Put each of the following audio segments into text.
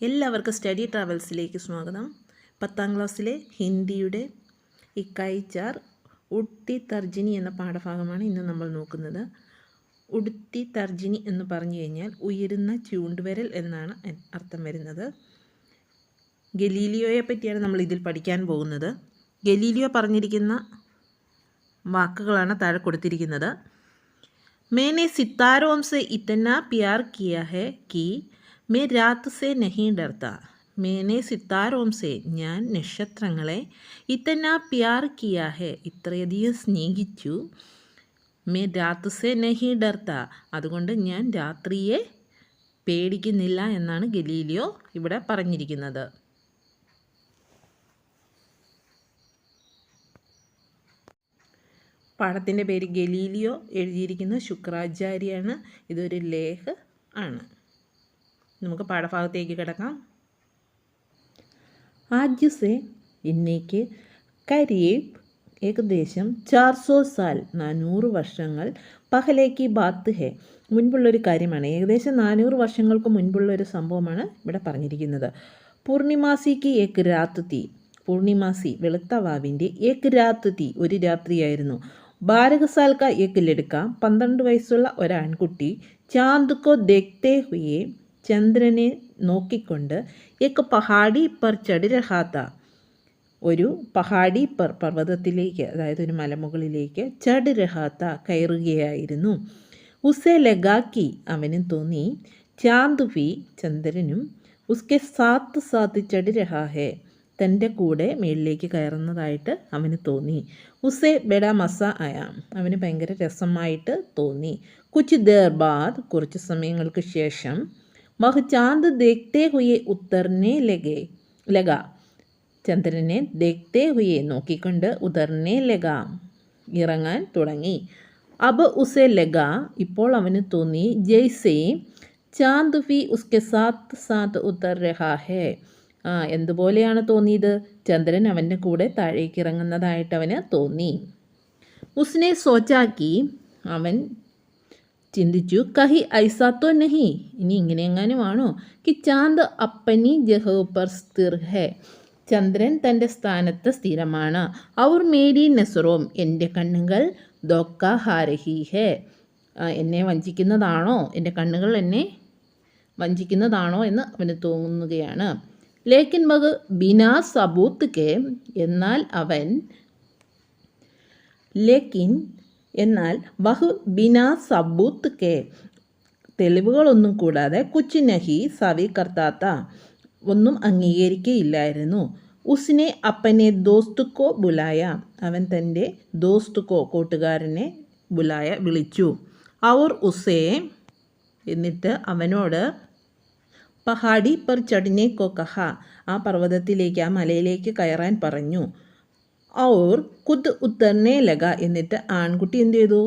എല്ലാവർക്കും സ്റ്റഡി ട്രാവൽസിലേക്ക് സ്വാഗതം. പത്താം ക്ലാസ്സിലെ ഹിന്ദിയുടെ ഇക്കായിച്ചാർ ഉടുത്തി തർജിനി എന്ന പാഠഭാഗമാണ് ഇന്ന് നമ്മൾ നോക്കുന്നത്. ഉടുത്തി തർജിനി എന്ന് പറഞ്ഞു കഴിഞ്ഞാൽ ഉയരുന്ന ചൂണ്ടുവരൽ എന്നാണ് അർത്ഥം വരുന്നത്. ഗലീലിയോയെ പറ്റിയാണ് നമ്മൾ ഇതിൽ പഠിക്കാൻ പോകുന്നത്. ഗലീലിയോ പറഞ്ഞിരിക്കുന്ന വാക്കുകളാണ് താഴെ കൊടുത്തിരിക്കുന്നത്. മേനെ സിത്താരോം ഇത്തന്ന പിയാർ പ്യാർ കിയ ഹെ കി मैं रात से नहीं डरता मैंने സിത്താരോം സെ ഞാൻ നക്ഷത്രങ്ങളെ ഇത്തന പ്യാർ കിയാ ഹെ ഇത്രയധികം സ്നേഹിച്ചു മേ രാത്ത് സെ നഹി ഡർത്ത അതുകൊണ്ട് ഞാൻ രാത്രിയെ പേടിക്കുന്നില്ല എന്നാണ് ഗലീലിയോ ഇവിടെ പറഞ്ഞിരിക്കുന്നത് പാഠത്തിൻ്റെ പേര് ഗലീലിയോ എഴുതിയിരിക്കുന്ന ശുക്രാചാര്യാണ് ഇതൊരു ലേഖ ആണ് നമുക്ക് പാഠഭാഗത്തേക്ക് കിടക്കാം. ആജ് സെ ഇന്നേക്ക് കരീബ് ഏകദേശം ചാർ സോ സാൽ നാനൂറ് വർഷങ്ങൾ പഹലേക്ക് ബാത്ത് ഹെ. മുൻപുള്ളൊരു കാര്യമാണ്. ഏകദേശം നാനൂറ് വർഷങ്ങൾക്ക് മുൻപുള്ള ഒരു സംഭവമാണ് ഇവിടെ പറഞ്ഞിരിക്കുന്നത്. പൂർണിമാസിക്ക് ഏക്ക് രാത്ത് തീ പൂർണിമാസി വെളുത്ത വാവിന്റെ ഏക്ക് രാത്ത് തീ ഒരു രാത്രിയായിരുന്നു. ബാരകസാൽക്ക ഏക്കിലെടുക്കാം. ലടുക്ക പന്ത്രണ്ട് വയസ്സുള്ള ഒരാൺകുട്ടി ചാന്ത് കോ ദേഖ്തേ ഹുയെ ചന്ദ്രനെ നോക്കിക്കൊണ്ട് ഏക്ക് പഹാടി പർ ചടി രഹാത്ത ഒരു പഹാടി പർ പർവതത്തിലേക്ക് അതായത് ഒരു മലമുകളിലേക്ക് ചട് രഹാത്ത കയറുകയായിരുന്നു. ഉസെ ലഗാക്കി അവനും തോന്നി ചാന്ത് ഭി ചന്ദ്രനും ഉസ്കെ സാത്ത് സാത്ത് ചടി രഹാ ഹേ തന്റെ കൂടെ മേളിലേക്ക് കയറുന്നതായിട്ട് അവന് തോന്നി. ഉസെ ബെഡ മസ ആയാം. അവന് ഭയങ്കര രസമായിട്ട് തോന്നി. കുച്ച് ദേർ ബാദ് കുറച്ച് സമയങ്ങൾക്ക് ശേഷം വഹ് ചാന്ത് ദേഖ്തേ ഹുയെ ഉത്തർനെ ലഗേ ലഗ. ചന്ദ്രനെ ദേഖ്തേ ഹുയെ നോക്കിക്കൊണ്ട് ഉതർനെ ലഗ. ഇറങ്ങാൻ തുടങ്ങി. അബ് ഉസെ ലഗ. ഇപ്പോൾ അവന് തോന്നി ജയ്സേ ചാന്ത് ഫി ഉസ്കെ സാത്ത് സാത്ത് ഉത്തർ രഹാ ഹേ. ആ എന്തുപോലെയാണ് തോന്നിയത്? ചന്ദ്രൻ അവന്റെ കൂടെ താഴേക്ക് ഇറങ്ങുന്നതായിട്ട് അവന് തോന്നി. ഉസ്നെ സോച്ചാക്കി. അവൻ ചിന്തിച്ചു കഹി ഐസാത്തോ നഹി? ഇനി ഇങ്ങനെ എങ്ങാനും ആണോ? കി ചാന്ത് അപ്പനി ജഹോ പർ സ്ഥിർ ഹെ. ചന്ദ്രൻ തന്റെ സ്ഥാനത്ത് സ്ഥിരമാണ്. അവർ മേരി നെസറോം. എന്റെ കണ്ണുകൾ ദോക്ക ഹാരഹി ഹെ. എന്നെ വഞ്ചിക്കുന്നതാണോ? എന്റെ കണ്ണുകൾ എന്നെ വഞ്ചിക്കുന്നതാണോ എന്ന് അവന് തോന്നുകയാണ്. ലേക്കിൻ മഗ് ബിനാ സബൂത്ത് കെ. എന്നാൽ അവൻ ലേക്കിൻ എന്നാൽ വഹ് ബിനാ സബൂത്ത് കെ. തെളിവുകളൊന്നും കൂടാതെ കുച്ച് നഹി സവി കർത്താത്ത ഒന്നും അംഗീകരിക്കുകയില്ലായിരുന്നു ഉസിനെ അപ്പനെ ദോസ്തുക്കോ ബുലായ. അവൻ തന്റെ ദോസ്തുക്കോ കൂട്ടുകാരനെ ബുലായ വിളിച്ചു. അവർ ഉസേ എന്നിട്ട് അവനോട് പഹാടി പെർ ചടിനെ കൊക്കഹ കഹ. ആ പർവതത്തിലേക്ക് ആ മലയിലേക്ക് കയറാൻ പറഞ്ഞു. ഔർ കുദ് ഉത്തർനെ ലഗ എന്നിട്ട് ആൺകുട്ടി എന്ത് ചെയ്തു?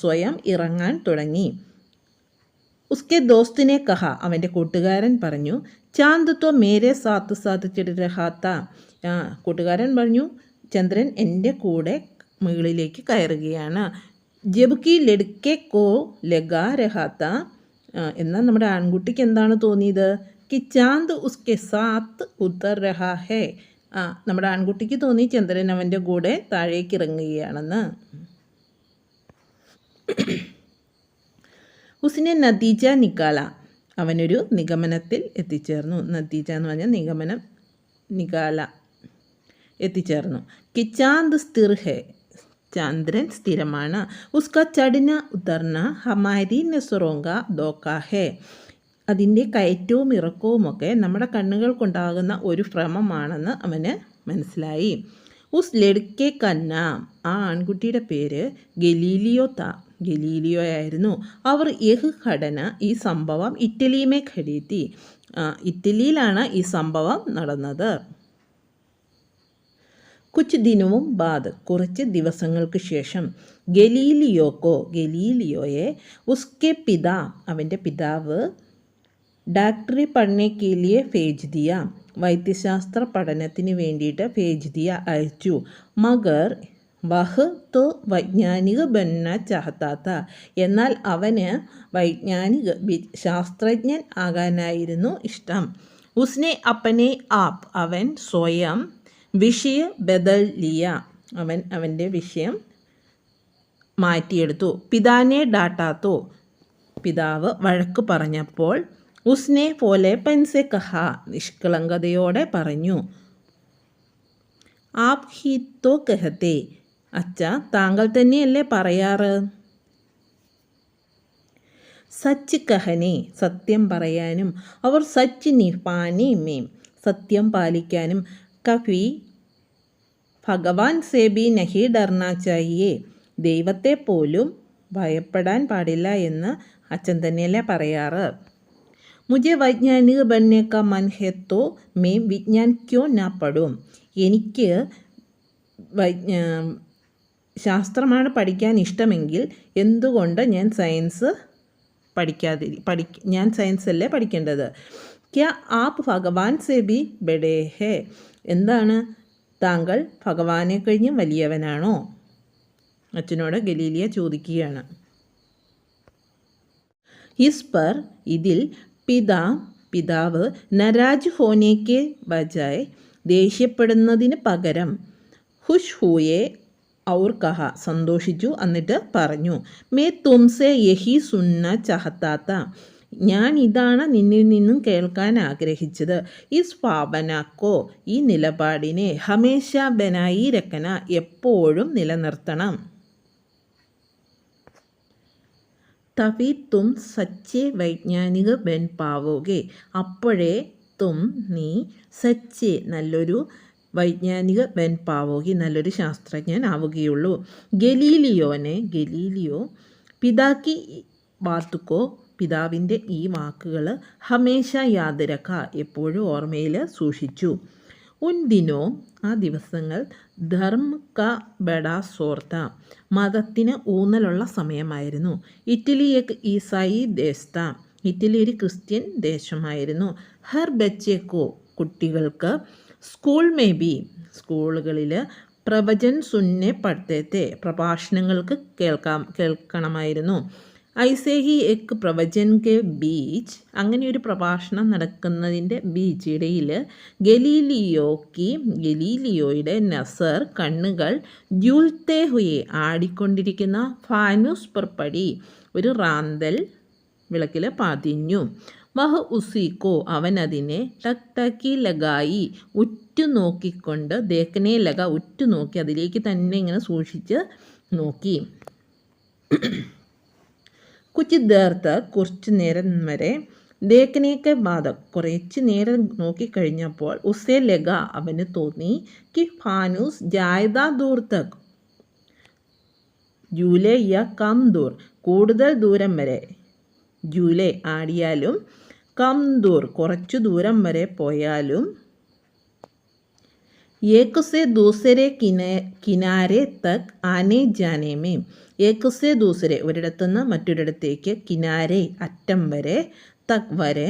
സ്വയം ഇറങ്ങാൻ തുടങ്ങി. ഉസ്കെ ദോസ്തിനെ കഹ അവന്റെ കൂട്ടുകാരൻ പറഞ്ഞു. ചാന്ത് തോ മേരെ സാത്ത് സാത്ത് ചെടി രഹാത്ത ആ കൂട്ടുകാരൻ പറഞ്ഞു ചന്ദ്രൻ എന്റെ കൂടെ മുകളിലേക്ക് കയറുകയാണ്. ജബ്കി ലടുക്കെ കോ ലഗ രഹാത്ത എന്നാൽ നമ്മുടെ ആൺകുട്ടിക്ക് എന്താണ് തോന്നിയത്? കി ചാന്ത് ഉസ്കെ സാത്ത് ഉത്തർ രഹാ ഹേ. ആ നമ്മുടെ ആൺകുട്ടിക്ക് തോന്നി ചന്ദ്രൻ അവന്റെ കൂടെ താഴേക്ക് ഇറങ്ങുകയാണെന്ന്. ഉസിനെ നദീജ നിക്കാല അവനൊരു നിഗമനത്തിൽ എത്തിച്ചേർന്നു. നദീജ എന്ന് പറഞ്ഞാൽ നിഗമനം നികാല എത്തിച്ചേർന്നു. സ്ഥിർ ഹെ ചന്ദ്രൻ സ്ഥിരമാണ്. ഉസ്ക ചടിന ഉത്തർന്ന ഹമാരി നെസുറോങ്ക ദോക്ക ഹെ. അതിന്റെ കയറ്റവും ഇറക്കവും ഒക്കെ നമ്മുടെ കണ്ണുകൾക്കുണ്ടാകുന്ന ഒരു ഭ്രമമാണെന്ന് അവന് മനസ്സിലായി. ഉസ് ലടുക്കെ കന്ന ആ ആൺകുട്ടിയുടെ പേര് ഗലീലിയോ ത ഗലീലിയോ ആയിരുന്നു. അവർ യഹ് ഘടന ഈ സംഭവം ഇറ്റലിയുമേ ഘടിയെത്തി. ഇറ്റലിയിലാണ് ഈ സംഭവം നടന്നത്. കുച്ച് ദിനവും ബാദ് കുറച്ച് ദിവസങ്ങൾക്ക് ശേഷം ഗലീലിയോക്കോ ഗലീലിയോയെ ഉസ്കെ പിതാ അവന്റെ പിതാവ് ഡാക്ടറി പഠനെ ഫേജ്ദിയ വൈദ്യശാസ്ത്ര പഠനത്തിന് വേണ്ടിയിട്ട് ഫേജ്ദിയ അയച്ചു. മഗർ വഹ് തു വൈജ്ഞാനിക ബന്ന ചാത്താത്ത എന്നാൽ അവന് വൈജ്ഞാനിക ശാസ്ത്രജ്ഞൻ ആകാനായിരുന്നു ഇഷ്ടം. ഉസ്നെ അപ്പനെ ആപ്പ് അവൻ സ്വയം വിഷയ ബദൽ ലിയ. അവൻ അവന്റെ വിഷയം മാറ്റിയെടുത്തു. പിതാനെ ഡാട്ടാത്തു. പിതാവ് വഴക്ക് പറഞ്ഞപ്പോൾ ഉസ്നെ പോലെ പെൻസെ കഹ നിഷ്കളങ്കതയോടെ പറഞ്ഞു. ആപ് ഹി തോ കഹത്തെ അച്ഛ താങ്കൾ തന്നെയല്ലേ പറയാറ്? സച്ച് കഹനെ സത്യം പറയാനും അവർ സച്ച് നിഫാനി മേം സത്യം പാലിക്കാനും കഫി ഭഗവാൻ സേബി നഹി ഡർണാച്ചായിയെ ദൈവത്തെ പോലും ഭയപ്പെടാൻ പാടില്ല എന്ന് അച്ഛൻ തന്നെയല്ലേ പറയാറ്? മുझे വൈജ്ഞാനിക ബന്നേക്ക മൻഹെത്തോ മേ വിജ്ഞാൻ ക്യോ നാ പടും. എനിക്ക് ശാസ്ത്രമാണ് പഠിക്കാൻ ഇഷ്ടമെങ്കിൽ എന്തുകൊണ്ട് ഞാൻ സയൻസ് പഠിക്കാതി പഠി ഞാൻ സയൻസ് അല്ലേ പഠിക്കേണ്ടത്? ക്യാ ആപ്പ് ഭഗവാൻ സെ ബി ബഡേ ഹേ? എന്താണ്? താങ്കൾ ഭഗവാനെ കഴിഞ്ഞും വലിയവനാണോ? അച്ഛനോട് ഗലീലിയ ചോദിക്കുകയാണ്. ഇസ് പർ ഇതിൽ പിതാ പിതാവ് നരാജ് ഹോനേക്ക് ബജായ് ദേഷ്യപ്പെടുന്നതിന് പകരം ഹുഷ് ഹൂയെ ഔർ കഹ സന്തോഷിച്ചു എന്നിട്ട് പറഞ്ഞു മേ തുംസെ യഹി സുന്ന ചഹത്താത്ത ഞാൻ ഇതാണ് നിന്നിൽ നിന്നും കേൾക്കാൻ ആഗ്രഹിച്ചത്. ഈ സ്വാപനാക്കോ ഈ നിലപാടിനെ ഹമേശ ബനായി രക്കന എപ്പോഴും നിലനിർത്തണം. തവി തും സച്ചേ വൈജ്ഞാനിക ബെൻ പാവോകെ അപ്പോഴേ തും നീ സച്ചേ നല്ലൊരു വൈജ്ഞാനിക ബെൻ പാവോകി നല്ലൊരു ശാസ്ത്രജ്ഞൻ ആവുകയുള്ളൂ. ഗലീലിയോനെ ഗലീലിയോ പിതാക്കി വാത്തുക്കോ പിതാവിന്റെ ഈ വാക്കുകൾ ഹമേശ യാദരക്ക എപ്പോഴും ഓർമ്മയിൽ സൂക്ഷിച്ചു. ഉൻ ദിനോ ആ ദിവസങ്ങൾ ധർമ്മ ക ബഡാ സോർത്ത. മതത്തിന് ഊന്നലുള്ള സമയമായിരുന്നു. ഇറ്റലിയക്ക് ഈസായി ദേശത്ത ഇറ്റലി ഒരു ക്രിസ്ത്യൻ ദേശമായിരുന്നു. ഹർ ബച്ചേക്കോ കുട്ടികൾക്ക് സ്കൂൾ മേ ബി. സ്കൂളുകളിൽ പ്രവചൻ സുന്നെ പഠിത്തത്തെ പ്രഭാഷണങ്ങൾക്ക് കേൾക്കാം കേൾക്കണമായിരുന്നു. ഐസേഹി എക് പ്രവചൻ കെ ബീച്ച് അങ്ങനെ ഒരു പ്രഭാഷണം നടക്കുന്നതിന്റെ ബീച്ചിടയിൽ ഗലീലിയോക്ക് ഗലീലിയോയുടെ നസർ കണ്ണുകൾ ജ്യൂൽത്തേഹുയെ ഹുയെ ആടിക്കൊണ്ടിരിക്കുന്ന ഫാനൂസ് പുറപ്പടി ഒരു റാന്തൽ വിളക്കിൽ പതിഞ്ഞു. വഹ് ഉസീക്കോ അവൻ അതിനെ ടക് ടക്കി ലഗായി ഉറ്റുനോക്കിക്കൊണ്ട് ദേക്കനെ ലഗ ഉറ്റുനോക്കി അതിലേക്ക് തന്നെ ഇങ്ങനെ സൂക്ഷിച്ച് നോക്കി. കുച്ച് ദേർത്ത് കുറച്ച് നേരം വരെ ദേക്കനേക്ക് ബാധം കുറച്ച് നേരം നോക്കിക്കഴിഞ്ഞപ്പോൾ ഉസേ ലഗ അവന് തോന്നി കി ഫാനൂസ് ജായദ ദൂർ തക് ജൂലെ യ കം ദൂർ കൂടുതൽ ദൂരം വരെ ജൂലെ ആടിയാലും കം ദൂർ കുറച്ചു ദൂരം വരെ പോയാലും एक से दूसरे किना കിനാരെ തക് ആനെ ജാനേമേ ഏക് സെ ദൂസരെ ഒരിടത്തുനിന്ന് മറ്റൊരിടത്തേക്ക് കിനാരെ അറ്റം വരെ തക് വരെ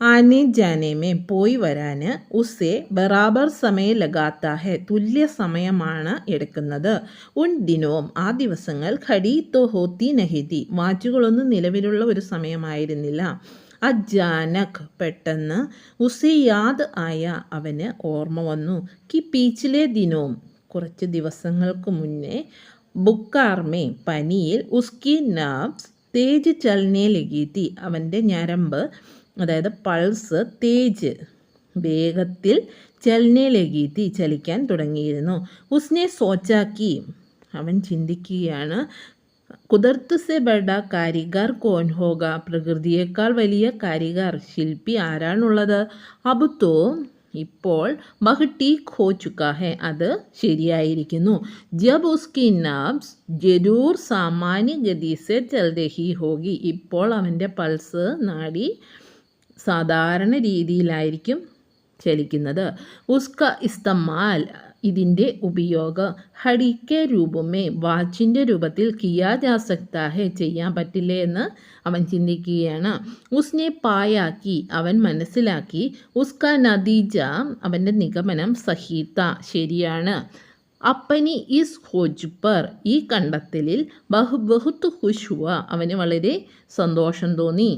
ആനെ ജാനേമേ പോയി വരാൻ ഉസെ ബറാബർ സമയം ലഗാത്ത ഹെ തുല്യ സമയമാണ് എടുക്കുന്നത് ഉൻ ദിനവും ആ ദിവസങ്ങൾ ഖടി തോ ഹോത്തി നഹിതി വാച്ചുകളൊന്നും നിലവിലുള്ള ഒരു സമയമായിരുന്നില്ല അജാനക് പെട്ടെന്ന് ഉസിയാദ് ആയ അവന് ഓർമ്മ വന്നു. കി പീച്ചിലെ ദിനവും കുറച്ച് ദിവസങ്ങൾക്ക് മുന്നേ ബുക്കാർമേ പനിയിൽ ഉസ്കി നാബ്സ് തേജ് ചലനെ ലഗീത്തി. അവന്റെ ഞരമ്പ് അതായത് പൾസ് തേജ് വേഗത്തിൽ ചലനെ ലഗീത്തി ചലിക്കാൻ തുടങ്ങിയിരുന്നു. ഉസ്നെ സോച്ചാക്കി. അവൻ ചിന്തിക്കുകയാണ് കുതിർത്ത് സെ ബഡ കാരിഗർ കോൻ ഹോഗ. പ്രകൃതിയേക്കാൾ വലിയ കാരിഗർ ശില്പി ആരാണുള്ളത്? അബുത്തോ ഇപ്പോൾ ബഹ് ടീക്ക് ഹോ. അത് ശരിയായിരിക്കുന്നു. ജബ് ഉസ്കി നബ്സ് ജരൂർ സാമാന്യ ഗതി സെ ചൽ രഹി ഹോഗി. ഇപ്പോൾ അവന്റെ പൾസ് നാടി സാധാരണ രീതിയിലായിരിക്കും ചലിക്കുന്നത്. ഉസ്ക ഇസ്തമാൽ ഇതിന്റെ ഉപയോഗം. ഹടിക്കെ രൂപമേ വാച്ചിന്റെ രൂപത്തിൽ കിയാ ചെയ്യാൻ പറ്റില്ലേ എന്ന് അവൻ ചിന്തിക്കുകയാണ്. ഉസ്നെ പായാക്കി അവൻ മനസ്സിലാക്കി. ഉസ്ക നദീജ അവന്റെ നിഗമനം സഹീത ശരിയാണ്. അപ്പനി ഈസ് ഹോജുപ്പർ പർ ഈ കണ്ടെത്തലിൽ ബഹു ബഹുത്ത് ഹുഷുവ അവന് വളരെ സന്തോഷം തോന്നി.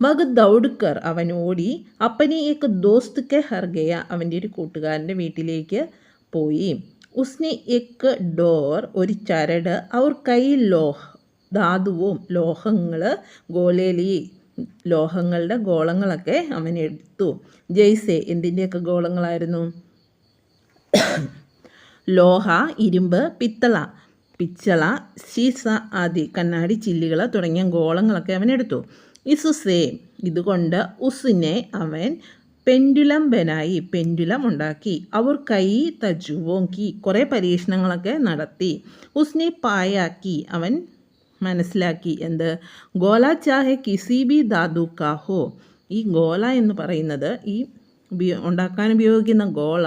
വഗ് ദൗഡ്കർ അവൻ ഓടി അപ്പനി ഏക്ക് ദോസ്ത് കെ ഹർഗയ അവന്റെ ഒരു കൂട്ടുകാരന്റെ വീട്ടിലേക്ക് പോയി. ഉസ്നെ എക്ക് ഡോർ ഒരു ചരട് അവർ കൈ ലോഹ ധാതുവും ലോഹങ്ങൾ ഗോലേലി ലോഹങ്ങളുടെ ഗോളങ്ങളൊക്കെ അവൻ എടുത്തു. ജയ്സെ എന്തിന്റെയൊക്കെ ഗോളങ്ങളായിരുന്നു? ലോഹ ഇരുമ്പ് പിത്തള പിച്ചള സീസ ആദി കണ്ണാടി ചില്ലുകൾ തുടങ്ങിയ ഗോളങ്ങളൊക്കെ അവൻ എടുത്തു. ഇസുസേ. ഇതുകൊണ്ട് ഉസിനെ അവൻ പെൻഡുലം ബനായി പെൻഡുലം ഉണ്ടാക്കി. അവർ കൈ തജുവോങ്കി കുറേ പരീക്ഷണങ്ങളൊക്കെ നടത്തി. ഉസ്നെ പായാക്കി അവൻ മനസ്സിലാക്കി. എന്ത്? ഗോല ചാഹെ കിസി ബി ദാദു കാഹോ. ഈ ഗോല എന്ന് പറയുന്നത് ഈ ഉണ്ടാക്കാൻ ഉപയോഗിക്കുന്ന ഗോള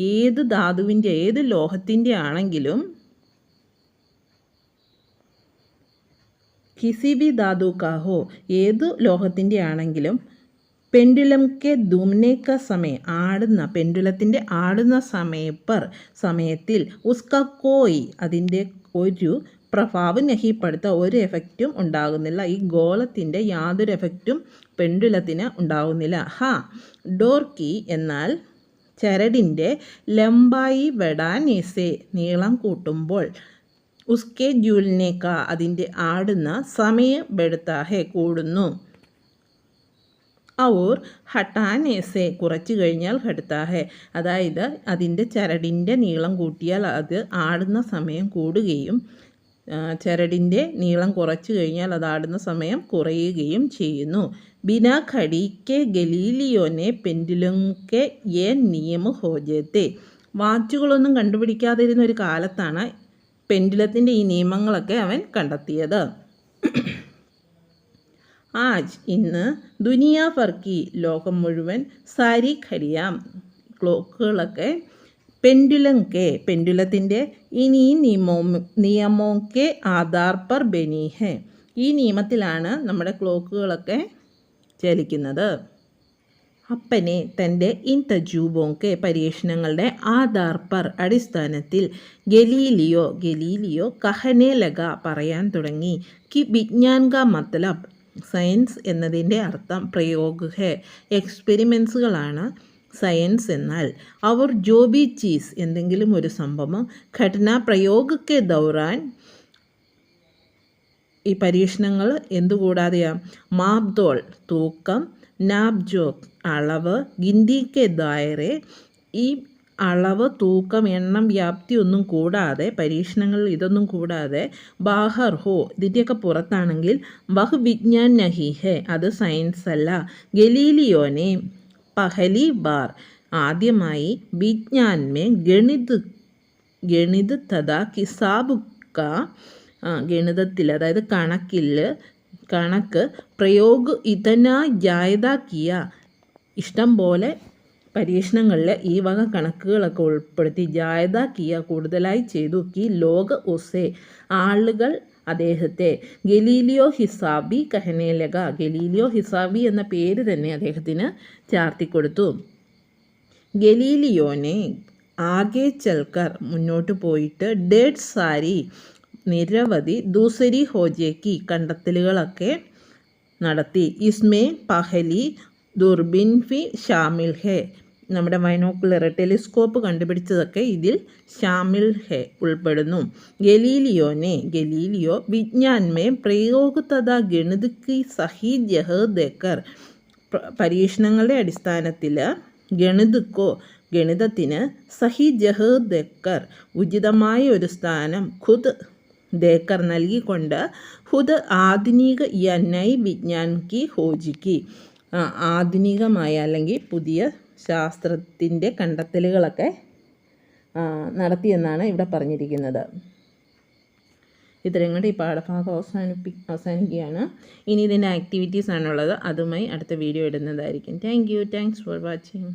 ഏത് ധാതുവിന്റെ ഏത് ലോഹത്തിന്റെ ആണെങ്കിലും കിസി ബി ധാതു കാഹോ ഏതു ലോഹത്തിന്റെ ആണെങ്കിലും പെൻഡുലം കെ ദുംനേക്ക സമയം ആടുന്ന പെൻഡുലത്തിന്റെ ആടുന്ന സമയപ്പർ സമയത്തിൽ ഉസ്ക കോയി അതിന്റെ ഒരു പ്രഭാവ് നഹിപ്പെടുത്ത ഒരു എഫക്റ്റും ഉണ്ടാകുന്നില്ല. ഈ ഗോളത്തിന്റെ യാതൊരു എഫക്റ്റും പെൻഡുലത്തിന് ഉണ്ടാകുന്നില്ല. ഹ ഡോർക്കി എന്നാൽ ചരടിന്റെ ലംബായി വെടാനീസെ നീളം കൂട്ടുമ്പോൾ ഉസ്കെ ജൂലിനേക്ക അതിന്റെ ആടുന്ന സമയ ബെടുത്താഹെ കൂടുന്നു. ഔർ ഹട്ടാനേസെ കുറച്ച് കഴിഞ്ഞാൽ ഹെടുത്താഹെ. അതായത് അതിന്റെ ചരടിന്റെ നീളം കൂട്ടിയാൽ അത് ആടുന്ന സമയം കൂടുകയും ചരടിന്റെ നീളം കുറച്ച് കഴിഞ്ഞാൽ അത് ആടുന്ന സമയം കുറയുകയും ചെയ്യുന്നു. ബിന ഖടി കെ ഗലീലിയോനെ പെൻഡിലുക്കെ എ നിയമ ഹോജത്തെ വാച്ചുകളൊന്നും കണ്ടുപിടിക്കാതിരുന്ന ഒരു കാലത്താണ് പെൻഡുലത്തിന്റെ ഈ നിയമങ്ങളൊക്കെ അവൻ കണ്ടെത്തിയത്. ആജ് ഇന്ന് ദുനിയ ഫർക്കി ലോകം മുഴുവൻ സാരി ഖരിയാം. ക്ലോക്കുകളൊക്കെ പെൻഡുലം കെ പെൻഡുലത്തിന്റെ ഇനി നിയമോ നിയമോ കെ ആധാർ പർ ബനീഹെ. ഈ നിയമത്തിലാണ് നമ്മുടെ ക്ലോക്കുകളൊക്കെ ചലിക്കുന്നത്. അപ്പനെ തന്റെ ഇൻ തജൂബോങ്കെ പരീക്ഷണങ്ങളുടെ ആധാർ അടിസ്ഥാനത്തിൽ ഗലീലിയോ ഗലീലിയോ കഹനെ ലഗ പറയാൻ തുടങ്ങി. കി വിജ്ഞാൻ കാ മത്ലബ് സയൻസ് എന്നതിന്റെ അർത്ഥം പ്രയോഗ എക്സ്പെരിമെൻസുകളാണ് സയൻസ് എന്നാൽ അവർ ജോബി ചീസ് എന്തെങ്കിലും ഒരു സംഭവം ഘടന പ്രയോഗക്കെ ദൗറാൻ ഈ പരീക്ഷണങ്ങൾ എന്തുകൂടാതെയാണ് മാബ്ദോൾ തൂക്കം നാബ്ജോക്ക് അളവ് ഗിന്തിക്കെ ദായറെ ഈ അളവ് തൂക്കം എണ്ണം വ്യാപ്തി ഒന്നും കൂടാതെ പരീക്ഷണങ്ങൾ ഇതൊന്നും കൂടാതെ ബാഹർ ഹോ ഇതിന്റെയൊക്കെ പുറത്താണെങ്കിൽ ബഹു വിജ്ഞാൻ നഹി ഹെ അത് സയൻസ് അല്ല. ഗലീലിയോനെ പഹലി ബാർ ആദ്യമായി വിജ്ഞാൻമേ ഗണിത് ഗണിത് തഥാ കിസാബുക്ക ഗണിതത്തിൽ അതായത് കണക്കിൽ കണക്ക് പ്രയോഗ ഇതനാ ജായതാക്കിയ. ഇഷ്ടം പോലെ പരീക്ഷണങ്ങളിൽ ഈ വക കണക്കുകളൊക്കെ ഉൾപ്പെടുത്തി ജായതാക്കിയ കൂടുതലായി ചെയ്തു. കി ലോക ഒസെ ആളുകൾ അദ്ദേഹത്തെ. ഗലീലിയോ ഹിസാബി കഹനേലക. ഗലീലിയോ ഹിസാബി എന്ന പേര് തന്നെ അദ്ദേഹത്തിന് ചാർത്തിക്കൊടുത്തു. ഗലീലിയോനെ ആകെ ചൽക്കർ മുന്നോട്ട് പോയിട്ട് ഡേഡ് സാരി നിരവധി ദൂസരി ഹോജയ്ക്ക് കണ്ടെത്തലുകളൊക്കെ നടത്തി. ഇസ്മേ പഹലി ദുർബിൻ ഫി ഷാമിൽ ഹെ. നമ്മുടെ മൈനോക്കുലർ ടെലിസ്കോപ്പ് കണ്ടുപിടിച്ചതൊക്കെ ഇതിൽ ഷാമിൽ ഹെ ഉൾപ്പെടുന്നു. ഗലീലിയോനെ ഗലീലിയോ വിജ്ഞാൻമേ പ്രയോഗ തഥാ ഗണിതക്ക് സഹി ജഹ് പരീക്ഷണങ്ങളുടെ അടിസ്ഥാനത്തിൽ ഗണിതക്കോ ഗണിതത്തിന് സഹി ജഹ് ഉചിതമായ ഒരു സ്ഥാനം ഖുദ് ദേക്കർ നൽകിക്കൊണ്ട് ഹുദ് ആധുനിക യനൈ വിജ്ഞാൻ കി ഹോജിക്ക് ആധുനികമായ അല്ലെങ്കിൽ പുതിയ ശാസ്ത്രത്തിന്റെ കണ്ടെത്തലുകളൊക്കെ നടത്തിയെന്നാണ് ഇവിടെ പറഞ്ഞിരിക്കുന്നത്. ഇത്രയും കൊണ്ട് ഈ പാഠഭാഗം അവസാനിപ്പി അവസാനിക്കുകയാണ്. ഇനി ഇതിന്റെ ആക്ടിവിറ്റീസ് ആണുള്ളത്. അതുമായി അടുത്ത വീഡിയോ ഇടുന്നതായിരിക്കും. Thank you thanks for watching